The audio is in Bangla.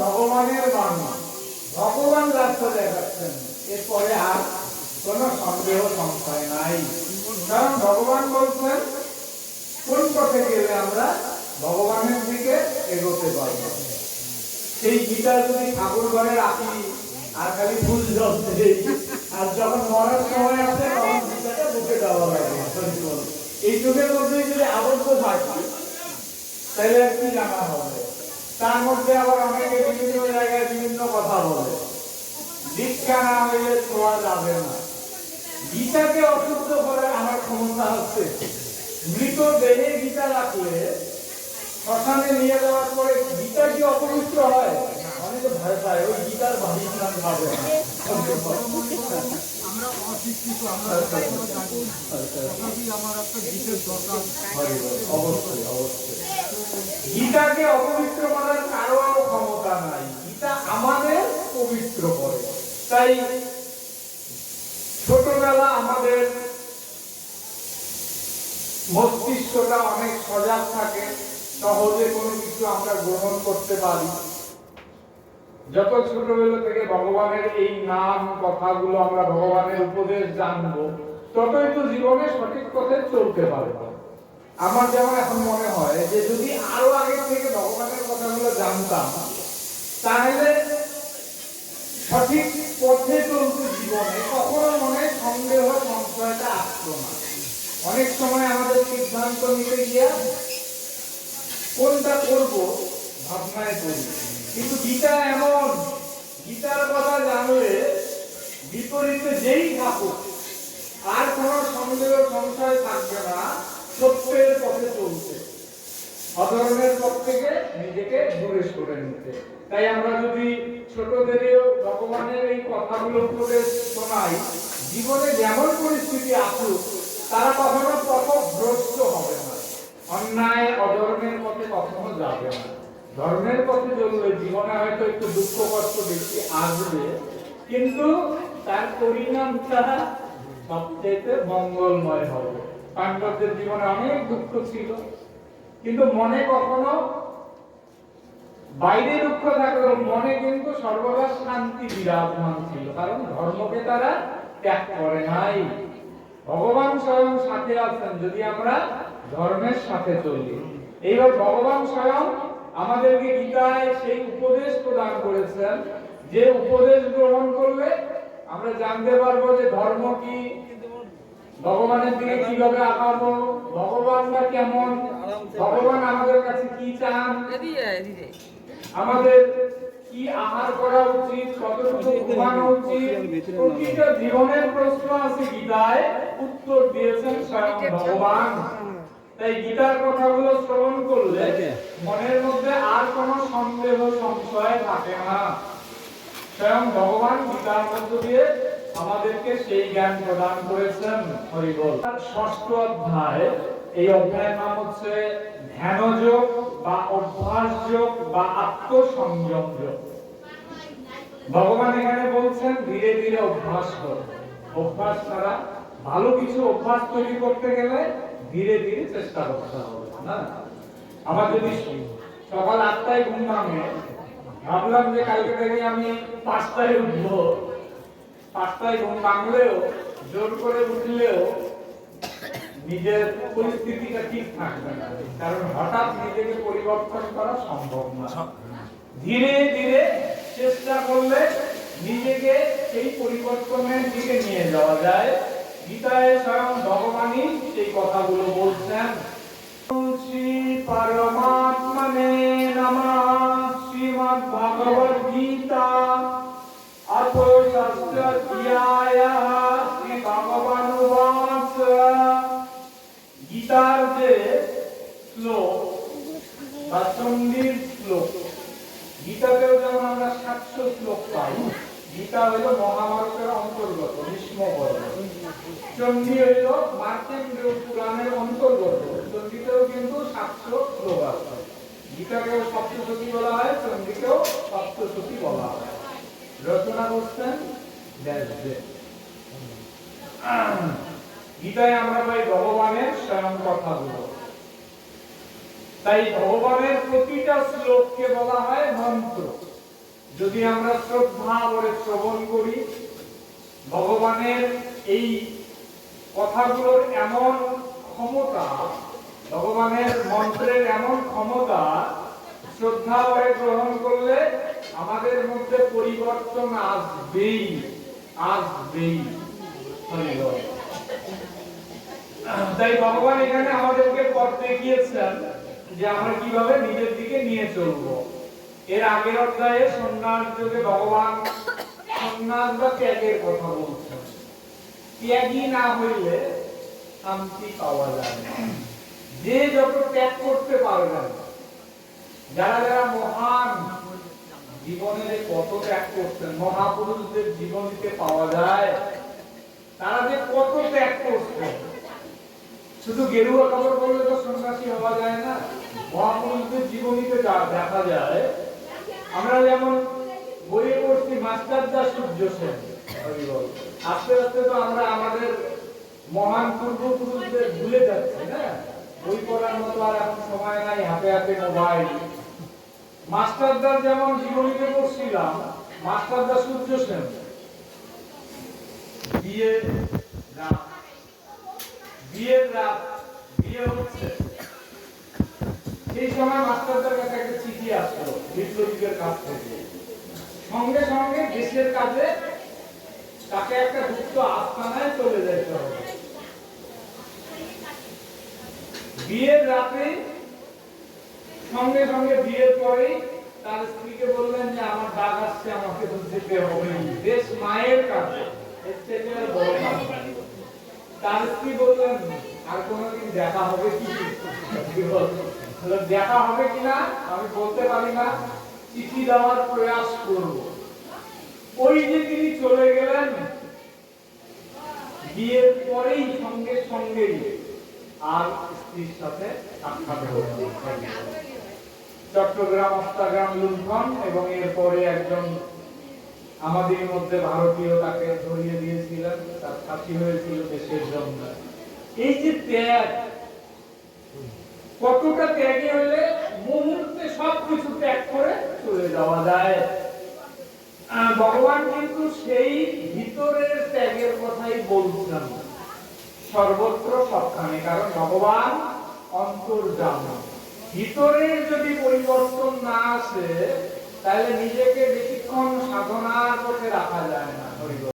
ভগবানের মানুষ ভগবান রাস্তা দেখাচ্ছেন। এরপরে আর কোনো সন্দেহ সংশয় নাই। কারণ ভগবান বলছেন, কোন পথে গেলে আমরা ভগবানের দিকে এগোতে পারব? সেই গীতা যদি ঠাকুর ঘরে রাখি আর খালি ফুল জল আর যখন মরার সময় আসে, তখন গীতাটা বুকে দেওয়া লাগে এই যুগের মধ্যে যদি আবদ্ধ থাকি, তাহলে আর কি জানা হবে? তার মধ্যে আবার অনেকে কথা বলে। দীক্ষা না হইলে ছোঁয়া যাবে না। গীতাকে অশুদ্ধ করার আমার ক্ষমতা আছে। মৃত দেহে গীতা রাখলে শ্মশানে নিয়ে যাওয়ার পরে গীতা কি অপবিত্র হয়? অনেকে ভয় পায় ওই গীতার বাহির নাম ভাবে। আমরা অশিক্ষিত আমরা একটা দরকার। অবশ্যই অবশ্যই। গীতাকে অপবিত্র করার কারও ক্ষমতা নাই গীতা আমাদের পবিত্র করে তাই ছোটবেলা আমাদের মস্তিষ্কটা অনেক সজাগ থাকে, সহজে কোনো কিছু আমরা গ্রহণ করতে পারি। যত ছোটবেলা থেকে ভগবানের এই নাম, কথাগুলো আমরা ভগবানের উপদেশ জানব, ততই তো জীবনে সঠিক পথে চলতে পারব। আমার যেমন এখন মনে হয় যে যদি আরও আগে থেকে ভগবানের কথাগুলো জানতাম, তাহলে সঠিক পথে চলতে জীবনে কখনো মনে সন্দেহ সংশয়টা অনেক সময় আমাদের সিদ্ধান্ত নিতে গিয়া কোনটা করব ভাবনায় করি কিন্তু গীতা এমন, গীতার কথা জানলে বিপরীতে যেই থাকুক, আর কোনো সন্দেহ, সংশয় থাকবে না, সত্যের পথে চলতে। অধর্মের পথ থেকে নিজেকে দূরে সরে নিতে। তাই আমরা যদি ছোটদেরও ভগবানের এই কথাগুলো করে শোনাই, জীবনে যেমন পরিস্থিতি আসুক, তারা কখনো পথভ্রষ্ট হবে না। অন্যায় অধর্মের পথে কখনো যাবে না। ধর্মের পথে চললে জীবনে হয়তো একটু দুঃখ কষ্ট বেশি আসবে, কিন্তু তার পরিণামটা সবচেয়ে মঙ্গলময় হবে। পাণ্ডবদের জীবনে অনেক দুঃখ ছিল। কিন্তু মনে কখনো বাইরে দুঃখ থাকলেও মনে কিন্তু সর্বদা শান্তি বিরাজমান ছিল, কারণ ধর্মকে তারা ত্যাগ করে নাই। ভগবান স্বয়ং সাথে আছেন, যদি আমরা ধর্মের সাথে চলি। এইবার ভগবান স্বয়ং আমাদেরকে গীতায় সেই উপদেশ প্রদান করেছেন, যে উপদেশ গ্রহণ করলে আমরা জানতে পারব যে ধর্ম কি, ভগবানের দিকে কীভাবে আগাবো ভগবান বা কেমন ভগবান আমাদের কাছে কি চান? আমাদের কি আহার করা উচিত? কতটুকু ঘুমানো উচিত? প্রতিটা জীবনের প্রশ্ন আছে গীতায়। উত্তর দিয়েছেন স্বয়ং ভগবান। তাই গীতার কথাগুলো শ্রবণ করলে মনের মধ্যে আর কোনো সন্দেহ সংশয় থাকে না। স্বয়ং ভগবান গীতার মধ্য দিয়ে আমাদেরকে সেই জ্ঞান প্রদান করেছেন হরিবল। ষষ্ঠ অধ্যায় এই অধ্যায়ের নাম হচ্ছে ধ্যানযোগ বা অভ্যাস যোগ বা আত্মসংযম যোগ ভগবান এখানে বলছেন, ধীরে ধীরে অভ্যাস করো। অভ্যাস ছাড়া ভালো কিছু অভ্যাস তৈরি করতে গেলে ধীরে ধীরে চেষ্টা করতে হবে, না? আমার যদি সকাল আটটায় ঘুম ভাঙে, ভাবলাম যে কালকে থেকে আমি পাঁচটায় উঠবো। পাঁচটায় ঘুম ভাঙলেও, জোর করে উঠলেও নিজের পরিস্থিতিটা ঠিক থাকবে না। কারণ হঠাৎ নিজেকে পরিবর্তন করা সম্ভব না। ধীরে ধীরে চেষ্টা করলে নিজেকে সেই পরিবর্তনের দিকে নিয়ে যাওয়া যায়। গীতায় স্বয়ং ভগবানই সেই কথাগুলো গীতার যে শ্লোক বা চণ্ডীর শ্লোক গীতাতেও যেমন আমরা সাতশো শ্লোক পাই, গীতা হইল মহাভারতের অন্তর্গত ভীষ্ম পর্ব হইল মার্কেন্দ্র পুরাণের অন্তর্গত চণ্ডীতেও কিন্তু সাতশো শ্লোক আছে। গীতাকেও সপ্তশতী বলা হয় চণ্ডীকেও সপ্তশতী বলা হয়। রচনা করছেন ব্যাসদেব গীতায় আমরা পাই ভগবানের স্বয়ং কথাগুলো। তাই ভগবানের প্রতিটা শ্লোককে বলা হয় মন্ত্র। যদি আমরা শ্রদ্ধা করে শ্রবণ করি, ভগবানের এই কথাগুলোর এমন ক্ষমতা, ভগবানের মন্ত্রের এমন ক্ষমতা, শ্রদ্ধা করে গ্রহণ করলে আমাদের মধ্যে পরিবর্তন আসবেই আসবেই। বল। তাই ভগবান এখানে আমাদেরকে পথ দেখিয়েছেন যে আমরা কীভাবে নিজের দিকে নিয়ে চলবো। এর আগের অধ্যায়ে সন্ন্যাস যুগে ভগবান সন্ন্যাস বা ত্যাগের কথা বলছেন। ত্যাগই না হইলে শান্তি পাওয়া যায় না। যে যত ত্যাগ করতে পারবেন যারা যারা মহান জীবনে যে কত ত্যাগ করছেন, মহাপুরুষদের জীবনীতে পাওয়া যায়, তারা যে কত ত্যাগ করছেন শুধু গেরুয়া কাপড় পরলে তো সন্ন্যাসী হওয়া যায় না, মহাপুরুষদের জীবনীতে যা দেখা যায়, আমরা যেমন বইয়ে পড়ছি, মাস্টার দাস সূর্য সেন। আস্তে আস্তে তো আমরা আমাদের মহান পূর্বপুরুষদের ভুলে যাচ্ছি, না? বই পড়ার মতো আর এখন সময় নাই, হাতে হাতে মোবাইল। মাস্টারদার যেমন জীবনীতে পড়ছিলাম মাস্টারদা সূর্য সেন। রাত বিয়ের রাত, বিয়ে হচ্ছে। সেই সময় মাস্টারদের কাছে একটা চিঠি আসলো, বিপ্লবীদের কাছ থেকে। সঙ্গে সঙ্গে দেশের কাজে তাকে একটা গুপ্ত আস্তানায় চলে যেতে হবে। বিয়ের রাতে, সঙ্গে সঙ্গে বিয়ের পরেই তার স্ত্রীকে বললেন যে, আমার ডাক আসছে, আমাকে তো যেতে হবে দেশ মায়ের কাছে। এর থেকে বড়। দেখা হবে কি? আমি বলতে পারি না। চিঠি দেওয়ার প্রয়াস করব। ওই যে তিনি চলে গেলেন, বিয়ের পরেই সঙ্গে সঙ্গেই আর স্ত্রীর সাথে চট্টগ্রাম অস্তাগ্রাম লুণ্ঠন এবং এরপরে একজন আমাদের মধ্যে ভারতীয় তাকে ধরিয়ে দিয়েছিলেন হয়েছিল দেশের জন্য। এই যে ত্যাগ, কতটা ত্যাগী হলে মুহূর্তে সবকিছু ত্যাগ করে চলে যাওয়া যায়? ভগবান কিন্তু সেই ভিতরের ত্যাগের কথাই সর্বত্র সবখানে, কারণ ভগবান অন্তর্জাম ভিতরের যদি পরিবর্তন না আসে, তাহলে নিজেকে বেশিক্ষণ সাধনার পথে রাখা যায় না।